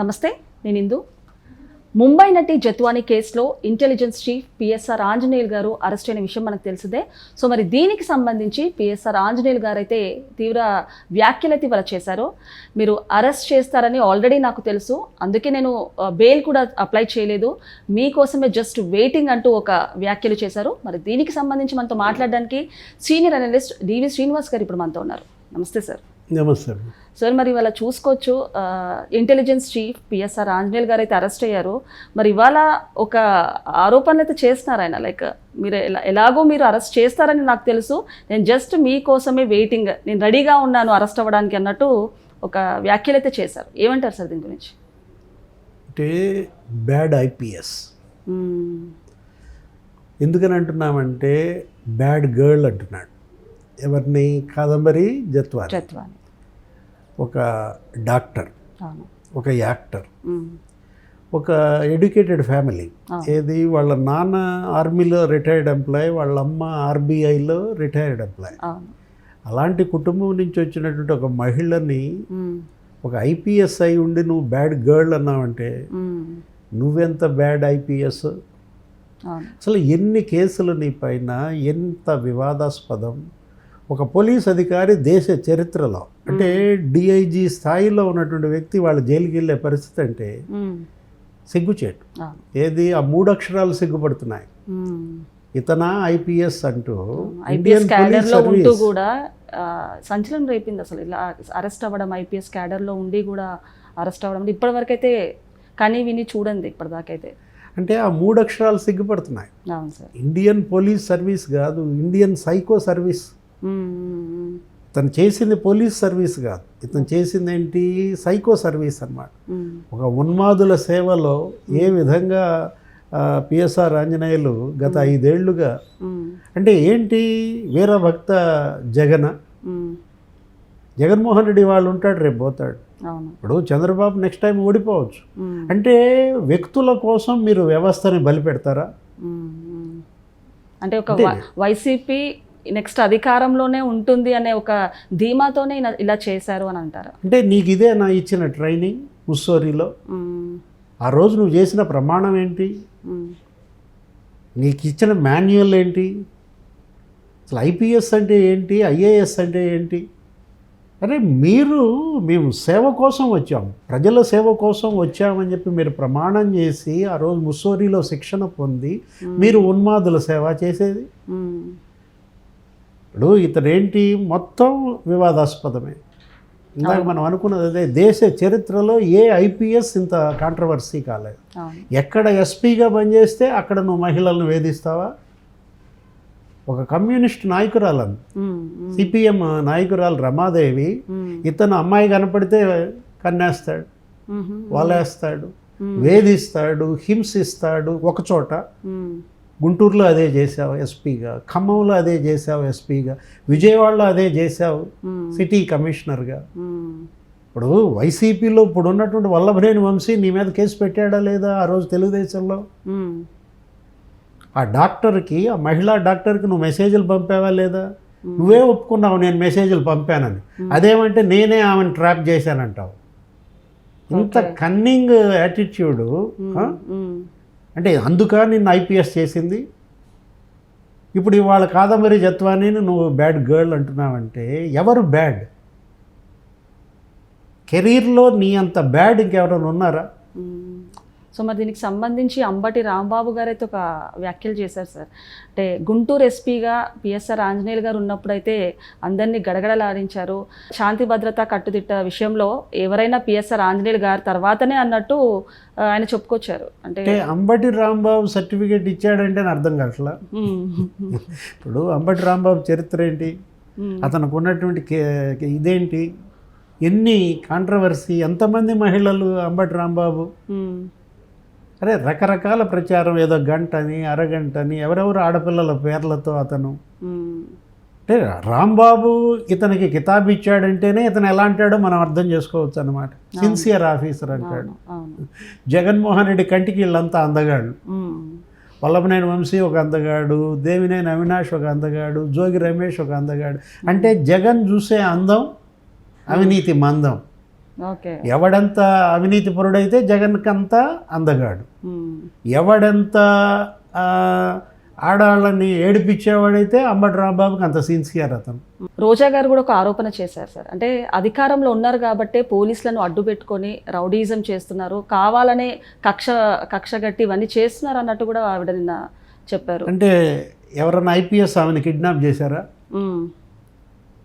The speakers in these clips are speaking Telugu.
నమస్తే నేను ఇందు. ముంబై నటి జత్వానీ కేసులో ఇంటెలిజెన్స్ చీఫ్ పిఎస్ఆర్ ఆంజనేయులు గారు అరెస్ట్ అయిన విషయం మనకు తెలిసిందే. సో మరి దీనికి సంబంధించి పిఎస్ఆర్ ఆంజనేయులు గారు అయితే తీవ్ర వ్యాఖ్యలు అయితే ఇవాళ చేశారు. మీరు అరెస్ట్ చేస్తారని ఆల్రెడీ నాకు తెలుసు. అందుకే నేను బెయిల్ కూడా అప్లై చేయలేదు. మీకోసమే జస్ట్ వెయిటింగ్ అంటూ ఒక వ్యాఖ్యలు చేశారు. మరి దీనికి సంబంధించి మనతో మాట్లాడడానికి సీనియర్ అనలిస్ట్ డివి శ్రీనివాస్ గారు ఇప్పుడు మనతో ఉన్నారు. నమస్తే సార్. నమస్తే సార్ మరి ఇవాళ చూసుకోవచ్చు ఇంటెలిజెన్స్ చీఫ్ పిఎస్ఆర్ ఆంజనేయులు గారు అయితే అరెస్ట్ అయ్యారు. మరి ఇవాళ ఒక ఆరోపణలు అయితే చేస్తున్నారు ఆయన లైక్ మీరు ఎలా ఎలాగో మీరు అరెస్ట్ చేస్తారని నాకు తెలుసు. నేను జస్ట్ మీకోసమే వెయిటింగ్ నేను రెడీగా ఉన్నాను అరెస్ట్ అవ్వడానికి అన్నట్టు ఒక వ్యాఖ్యలు అయితే చేశారు. ఏమంటారు సార్ దీని గురించి? అంటే బ్యాడ్ ఐపీఎస్. ఎందుకని అంటున్నామంటే బ్యాడ్ గర్ల్ అంటున్నాడు. ఎవరిని? కాదంబరి జత్వాని. జత్వాని. ఒక డాక్టర్ ఒక యాక్టర్. ఒక ఎడ్యుకేటెడ్ ఫ్యామిలీ. ఏది వాళ్ళ నాన్న ఆర్మీలో రిటైర్డ్ ఎంప్లాయ్ వాళ్ళ అమ్మ ఆర్బీఐలో రిటైర్డ్ ఎంప్లాయ్ అలాంటి కుటుంబం నుంచి వచ్చినటువంటి ఒక మహిళని. ఒక ఐపీఎస్ అయి ఉండి నువ్వు బ్యాడ్ గర్ల్ అన్నావంటే. నువ్వెంత బ్యాడ్ ఐపీఎస్ అసలు ఎన్ని కేసులు నీ పైన ఎంత వివాదాస్పదం ఒక పోలీస్ అధికారి దేశ చరిత్రలో అంటే డిఐజీ స్థాయిలో ఉన్నటువంటి వ్యక్తి వాళ్ళ జైలుకి వెళ్ళే పరిస్థితి అంటే. సిగ్గుచేటు. ఏది? ఆ మూడు అక్షరాలు సిగ్గుపడుతున్నాయి. ఇతన ఐపీఎస్ అంటూ ఇండియన్ పోలీస్ కూడా సంచలనం రేపింది అసలు. ఇలా అరెస్ట్ అవ్వడం ఐపీఎస్ క్యాడర్లో ఉండి కూడా అరెస్ట్ అవ్వడం. ఇప్పటి వరకు అయితే కని విని చూడండి ఇప్పటిదాకైతే. అంటే ఆ మూడు అక్షరాలు సిగ్గుపడుతున్నాయి. అవును సార్. ఇండియన్ పోలీస్ సర్వీస్ కాదు ఇండియన్ సైకో సర్వీస్ ఇతను చేసింది పోలీస్ సర్వీస్ కాదు. ఇతను చేసింది ఏంటి సైకో సర్వీస్ అన్నమాట. మ్మ్, ఒక ఉన్మాదుల సేవలో ఏ విధంగా పిఎస్ఆర్ ఆంజనేయులు గత ఐదేళ్ళుగా అంటే ఏంటి? వీరభక్త జగన. జగన్మోహన్ రెడ్డి వాళ్ళు ఉంటాడు రేపు పోతాడు. ఇప్పుడు చంద్రబాబు నెక్స్ట్ టైం ఓడిపోవచ్చు. అంటే వ్యక్తుల కోసం మీరు వ్యవస్థని బలిపెడతారా. అంటే ఒక వైసీపీ నెక్స్ట్ అధికారంలోనే ఉంటుంది అనే ఒక ధీమాతోనే ఇలా- చేశారు అని అంటారు. అంటే నీకు ఇదే నా ఇచ్చిన ట్రైనింగ్ ముస్సోరీలో? ఆ రోజు నువ్వు చేసిన ప్రమాణం ఏంటి? నీకు ఇచ్చిన మాన్యువల్ ఏంటి? అసలు ఐపీఎస్ అంటే ఏంటి? ఐఏఎస్ అంటే ఏంటి? అరే మీరు మేము సేవ కోసం వచ్చాం. ప్రజల సేవ కోసం వచ్చామని చెప్పి మీరు ప్రమాణం చేసి ఆ రోజు ముస్సోరీలో శిక్షణ పొంది మీరు ఉన్మాదుల సేవ చేసేది. ఇప్పుడు ఇతడేంటి? మొత్తం వివాదాస్పదమే. ఇందాక మనం అనుకున్నది అదే దేశ చరిత్రలో ఏ ఐపీఎస్ ఇంత కాంట్రవర్సీ కాలేదు. ఎక్కడ ఎస్పీగా పనిచేస్తే అక్కడ నువ్వు మహిళలను వేధిస్తావా? ఒక కమ్యూనిస్ట్ నాయకురాలను సిపిఎం నాయకురాలు రమాదేవి ఇతను అమ్మాయి కనపడితే కన్నేస్తాడు వలేస్తాడు వేధిస్తాడు హింసిస్తాడు ఒక చోట. మ్మ్. గుంటూరులో అదే చేసావు ఎస్పీగా ఖమ్మంలో అదే చేసావు ఎస్పీగా విజయవాడలో అదే చేసావు. సిటీ కమిషనర్గా. ఇప్పుడు వైసీపీలో ఇప్పుడు ఉన్నటువంటి వల్లభనేని వంశీ నీ మీద కేసు పెట్టాడా లేదా ఆ రోజు తెలుగుదేశంలో. ఆ డాక్టర్కి ఆ మహిళా డాక్టర్కి నువ్వు మెసేజ్లు పంపావా లేదా? నువ్వే ఒప్పుకున్నావు నేను మెసేజ్లు పంపానని. అదేమంటే నేనే ఆమెను ట్రాప్ చేశానంటావు. ఇంత కన్నింగ్ యాటిట్యూడు. అంటే అందుక నిన్ను ఐపీఎస్ చేసింది? ఇప్పుడు ఇవాళ కాదంబరి జత్వాని నువ్వు బ్యాడ్ గర్ల్ అంటున్నావంటే ఎవరు బ్యాడ్? కెరీర్లో నీ అంత బ్యాడ్ ఇంకెవరైనా ఉన్నారా? సో మరి దీనికి సంబంధించి అంబటి రాంబాబు గారు అయితే ఒక వ్యాఖ్యలు చేశారు సార్. అంటే గుంటూరు ఎస్పీగా పిఎస్ఆర్ ఆంజనేయులు గారు ఉన్నప్పుడైతే అందరినీ గడగడలాడించారు. శాంతి భద్రత కట్టుదిట్ట విషయంలో ఎవరైనా పిఎస్ఆర్ ఆంజనేయులు గారు తర్వాతనే అన్నట్టు ఆయన చెప్పుకొచ్చారు. అంటే అంబటి రాంబాబు సర్టిఫికేట్ ఇచ్చాడంటే అర్థం కావట్లా. ఇప్పుడు అంబటి రాంబాబు చరిత్ర ఏంటి. అతనికి ఉన్నటువంటి ఇదేంటి? ఎన్ని కాంట్రవర్సీ ఎంతమంది మహిళలు అంబటి రాంబాబు. అరే రకరకాల ప్రచారం ఏదో గంట అని అరగంట అని ఎవరెవరు ఆడపిల్లల పేర్లతో అతను. అంటే రాంబాబు ఇతనికి కితాబ్ ఇచ్చాడంటేనే ఇతను ఎలా అంటాడో మనం అర్థం చేసుకోవచ్చు అనమాట సిన్సియర్ ఆఫీసర్ అంటాడు. జగన్మోహన్ రెడ్డి కంటికి వీళ్ళంతా మ్మ్. వల్లభనేని వంశీ ఒక అందగాడు దేవినేని అవినాష్ ఒక అందగాడు జోగి రమేష్ ఒక అందగాడు. అంటే జగన్ చూసే అందం అవినీతి మందం. ఓకే. ఎవడంత అవినీతిపరుడైతే జగన్కి అంత అందగాడు. ఎవడెంత ఆడాళ్ళని ఏడిపించేవాడైతే అంబటి రాంబాబుకి అంత సిన్సియర్ అతను. రోజా గారు కూడా ఒక ఆరోపణ చేశారు సార్. అంటే అధికారంలో ఉన్నారు కాబట్టే పోలీసులను అడ్డు పెట్టుకొని రౌడీజం చేస్తున్నారు. కావాలనే కక్ష కక్ష గట్టి ఇవన్నీ చేస్తున్నారు అన్నట్టు కూడా ఆవిడ నిన్న చెప్పారు. అంటే ఎవరన్నా ఐపీఎస్ ఆమెను కిడ్నాప్ చేశారా.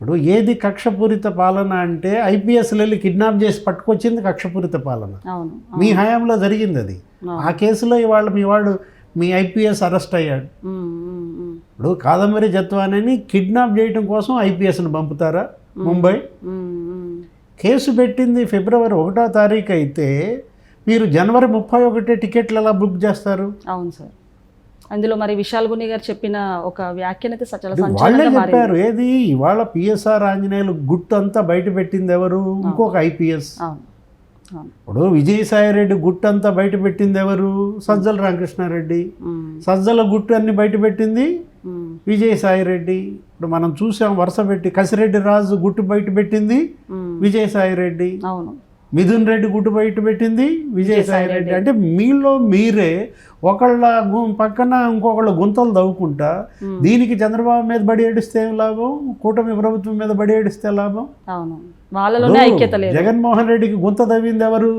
ఇప్పుడు ఏది కక్షపూరిత పాలన అంటే ఐపీఎస్ వెళ్ళి కిడ్నాప్ చేసి పట్టుకొచ్చింది కక్షపూరిత పాలన. మీ హయాంలో జరిగింది అది. ఆ కేసులో ఇవాళ మీ వాడు మీ ఐపీఎస్ అరెస్ట్ అయ్యాడు. ఇప్పుడు కాదంబరి జత్వానని కిడ్నాప్ చేయడం కోసం ఐపీఎస్ని పంపుతారా ముంబై. కేసు పెట్టింది ఫిబ్రవరి ఒకటో తారీఖు అయితే మీరు జనవరి ముప్పై ఒకటే టికెట్లు ఎలా బుక్ చేస్తారు? అవును సార్. అందులో మరి విశాల్ గుని గారు చెప్పిన ఒక వ్యాఖ్యన అయితే చాలా వాళ్ళే చెప్పారు ఏది? ఇవాళ పిఎస్ఆర్ ఆంజనేయులు గుట్టు అంతా బయట పెట్టింది ఎవరు? ఇంకొక ఐపీఎస్. ఇప్పుడు విజయసాయిరెడ్డి గుట్టు అంతా బయట పెట్టింది ఎవరు? సజ్జల రామకృష్ణారెడ్డి. సజ్జల గుట్టు అన్ని బయట పెట్టింది విజయసాయిరెడ్డి. ఇప్పుడు మనం చూసాం వరుస పెట్టి కసిరెడ్డి రాజు గుట్టు బయట పెట్టింది. విజయసాయిరెడ్డి. అవును. మిథున్ రెడ్డి గుట్టు బయట పెట్టింది విజయసాయిరెడ్డి అంటే మీలో మీరే ఒకళ్ళ పక్కన ఇంకొకళ్ళ గుంతలు తవ్వుకుంటా దీనికి చంద్రబాబు మీద బడి ఏడిస్తే లాభం? కూటమి ప్రభుత్వం మీద బడి ఏడిస్తే లాభం? జగన్మోహన్ రెడ్డికి గుంత తవ్వింది ఎవరు?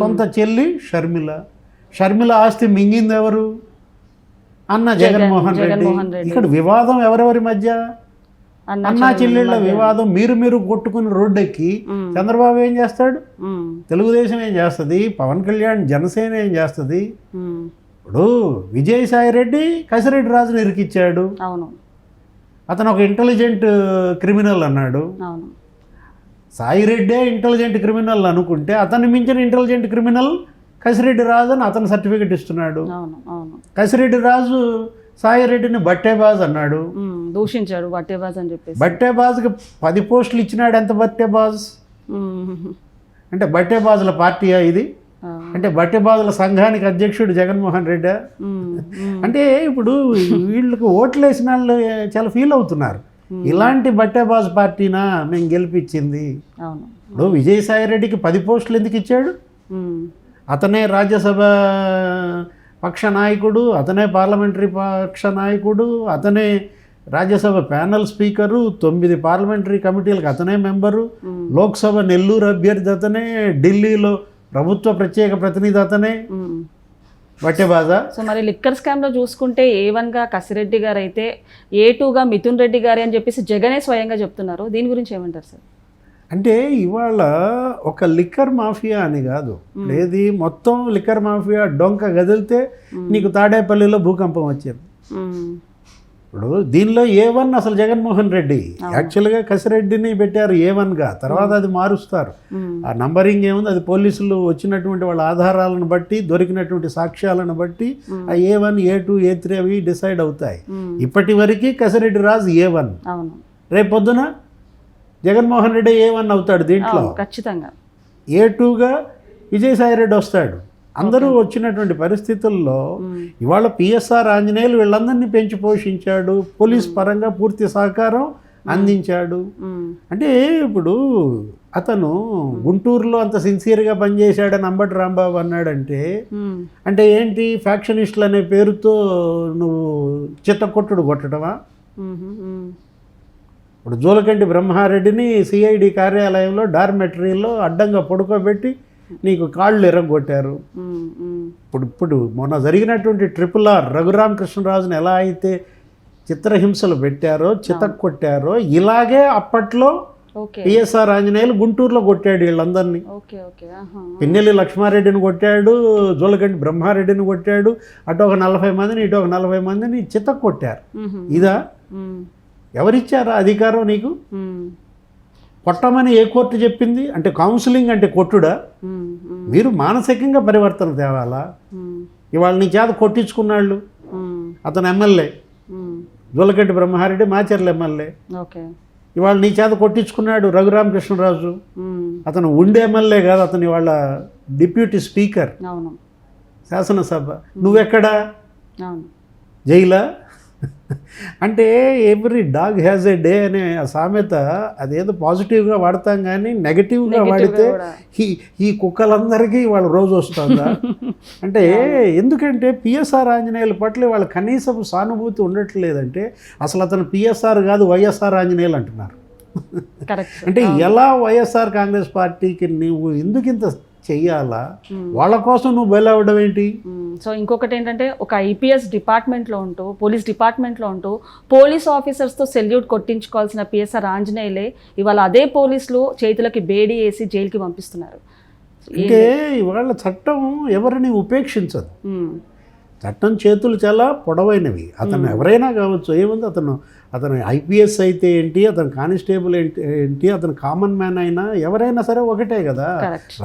సొంత చెల్లి షర్మిల. షర్మిల ఆస్తి మింగింది ఎవరు? అన్న రెడ్డి జగన్మోహన్ రెడ్డి. ఇక్కడ వివాదం ఎవరెవరి మధ్య? అన్న చెల్లెళ్ళ వివాదం మీరు మీరు కొట్టుకుని రోడ్డెక్కి ఉమ్, చంద్రబాబు ఏం చేస్తాడు? తెలుగుదేశం ఏం చేస్తుంది? పవన్ కళ్యాణ్ జనసేన ఏం చేస్తుంది. ఇప్పుడు విజయసాయి రెడ్డి కసిరెడ్డి రాజుని ఇరికిచ్చాడు. అవును. అతను ఒక ఇంటెలిజెంట్ క్రిమినల్ అన్నాడు. అవును. సాయిరెడ్డే ఇంటెలిజెంట్ క్రిమినల్ అనుకుంటే అతన్ని మించిన ఇంటెలిజెంట్ క్రిమినల్ కసిరెడ్డి రాజు అని అతను సర్టిఫికెట్ ఇస్తున్నాడు. కసిరెడ్డి రాజు సాయిరెడ్డిని బట్టేబాజ్ అన్నాడు. దూషించాడు వట్టేబాజ్ అని చెప్పేసి. బట్టేబాజ్కి పది పోస్టులు ఇచ్చినాడు ఎంత బట్టేబాజ్ అంటే బట్టేబాజుల పార్టీయా ఇది? అంటే బట్టేబాజుల సంఘానికి అధ్యక్షుడు జగన్మోహన్ రెడ్డి? అంటే ఇప్పుడు వీళ్ళకి ఓట్లు వేసిన వాళ్ళు చాలా ఫీల్ అవుతున్నారు. ఇలాంటి బట్టేబాజ్ పార్టీనా మేము గెలిపించింది? ఇప్పుడు విజయసాయి రెడ్డికి పది పోస్టులు ఎందుకు ఇచ్చాడు? అతనే రాజ్యసభ పక్ష నాయకుడు అతనే పార్లమెంటరీ పక్ష నాయకుడు అతనే రాజ్యసభ ప్యానల్ స్పీకరు తొమ్మిది పార్లమెంటరీ కమిటీలకు అతనే మెంబరు లోక్సభ నెల్లూరు అభ్యర్థి అతనే ఢిల్లీలో ప్రభుత్వ ప్రత్యేక ప్రతినిధి అతనే. బట్టేబాజా. సో మరి లిక్కర్ స్కామ్లో చూసుకుంటే ఏ వన్గా కసిరెడ్డి గారు అయితే ఏ టూగా మిథున్ రెడ్డి గారి అని చెప్పేసి జగనే స్వయంగా చెప్తున్నారు. దీని గురించి ఏమంటారు సార్? అంటే ఇవాళ ఒక లిక్కర్ మాఫియా అని కాదు. ఏది? మొత్తం లిక్కర్ మాఫియా డొంక గదిలితే నీకు తాడేపల్లిలో భూకంపం వచ్చేది. ఇప్పుడు దీనిలో ఏ వన్ అసలు జగన్మోహన్ రెడ్డి. యాక్చువల్గా కసిరెడ్డిని పెట్టారు ఏ వన్గా తర్వాత అది మారుస్తారు. ఆ నంబరింగ్ ఏముంది? అది పోలీసులు వచ్చినటువంటి వాళ్ళ ఆధారాలను బట్టి దొరికినటువంటి సాక్ష్యాలను బట్టి ఆ A one A two A three అవి డిసైడ్ అవుతాయి. ఇప్పటి వరకు కసిరెడ్డి రాజు ఏ వన్ రేపు పొద్దున జగన్మోహన్ రెడ్డి ఏ వన్ అవుతాడు దీంట్లో. ఖచ్చితంగా. ఏ టూగా విజయసాయి రెడ్డి వస్తాడు. అందరూ వచ్చినటువంటి పరిస్థితుల్లో ఇవాళ పిఎస్ఆర్ ఆంజనేయులు వీళ్ళందరినీ పెంచి పోషించాడు పోలీస్ పరంగా పూర్తి సహకారం అందించాడు. అంటే ఇప్పుడు అతను గుంటూరులో అంత సిన్సియర్గా పనిచేశాడని అంబటి రాంబాబు అన్నాడంటే అంటే ఏంటి ఫ్యాక్షనిస్టులు అనే పేరుతో నువ్వు చిత్తకొట్టుడు కొట్టడమా? ఇప్పుడు జోలకంటి బ్రహ్మారెడ్డిని సిఐడి కార్యాలయంలో డార్మెటరీలో అడ్డంగా పడుకోబెట్టి నీకు కాళ్ళు ఉమ్, ఇప్పుడు ఇప్పుడు మొన్న జరిగినటువంటి ట్రిపుల్ ఆర్ రఘురామకృష్ణరాజుని ఎలా అయితే చిత్రహింసలు పెట్టారో చితక్ కొట్టారో ఇలాగే అప్పట్లో పిఎస్ఆర్ ఆంజనేయులు గుంటూరులో కొట్టాడు వీళ్ళందరినీ. పిన్నెల్లి లక్ష్మారెడ్డిని కొట్టాడు జోలకంటి బ్రహ్మారెడ్డిని కొట్టాడు అటు ఒక నలభై మందిని ఇటు ఒక నలభై మందిని చితక్ కొట్టారు. ఇదా? ఎవరిచ్చారా అధికారం నీకు? కొట్టమని ఏ కోర్టు చెప్పింది? అంటే కౌన్సిలింగ్ అంటే కొట్టుడా? మీరు మానసికంగా పరివర్తన తేవాలా? ఇవాళ నీ చేత కొట్టించుకున్నాళ్ళు. అతను ఎమ్మెల్యే. ఉమ్, జోలకంటి బ్రహ్మారెడ్డి మాచర్ల ఎమ్మెల్యే. ఇవాళ నీ చేత కొట్టించుకున్నాడు రఘురామకృష్ణరాజు. అతను ఉండే ఎమ్మెల్యే కాదు అతను ఇవాళ డిప్యూటీ స్పీకర్. శాసనసభ. నువ్వెక్కడా? జైలా? అంటే every dog has a day అనే ఆ సామెత అదేదో పాజిటివ్గా వాడతాం కానీ నెగటివ్గా వాడితే. ఈ ఈ కుక్కలందరికీ వాళ్ళ రోజు వస్తుందా? అంటే ఎందుకంటే పిఎస్ఆర్ ఆంజనేయుల పట్ల వాళ్ళ కనీసపు సానుభూతి ఉండట్లేదంటే అసలు అతను పిఎస్ఆర్ కాదు వైఎస్ఆర్ ఆంజనేయులు అంటున్నారు. అంటే ఎలా వైఎస్ఆర్ కాంగ్రెస్ పార్టీకి నువ్వు ఎందుకు ఇంత చెయ్యాలా? వాళ్ళ కోసం నువ్వు బయలవడం ఏంటి? సో ఇంకొకటి ఏంటంటే ఒక ఐపీఎస్ డిపార్ట్మెంట్లో ఉంటూ పోలీస్ డిపార్ట్మెంట్లో ఉంటూ పోలీస్ ఆఫీసర్స్తో సెల్యూట్ కొట్టించుకోవాల్సిన పిఎస్ఆర్ ఆంజనేయులే ఇవాళ అదే పోలీసులు చేతులకి బేడీ వేసి జైలుకి పంపిస్తున్నారు. అంటే ఇవాళ చట్టం ఎవరిని ఉపేక్షించదు. చట్టం చేతులు చాలా పొడవైనవి. అతను ఎవరైనా కావచ్చు ఏముంది అతను అతను ఐపీఎస్ అయితే ఏంటి అతను కానిస్టేబుల్ ఏంటి ఏంటి అతను కామన్ మ్యాన్ అయినా ఎవరైనా సరే ఒకటే కదా.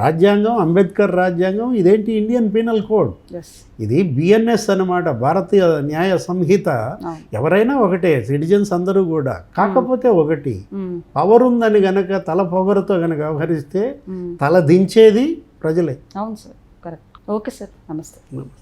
రాజ్యాంగం అంబేద్కర్ రాజ్యాంగం ఇదేంటి ఇండియన్ పీనల్ కోడ్? ఇది బిఎన్ఎస్ అన్నమాట భారతీయ న్యాయ సంహిత. ఎవరైనా ఒకటే సిటిజన్స్ అందరూ కూడా. కాకపోతే ఒకటి. పవర్ ఉందని గనక తల పొగరుతో గనక వ్యవహరిస్తే. తల దించేది ప్రజలే. అవును సార్ కరెక్ట్. ఓకే సార్ నమస్తే. నమస్తే.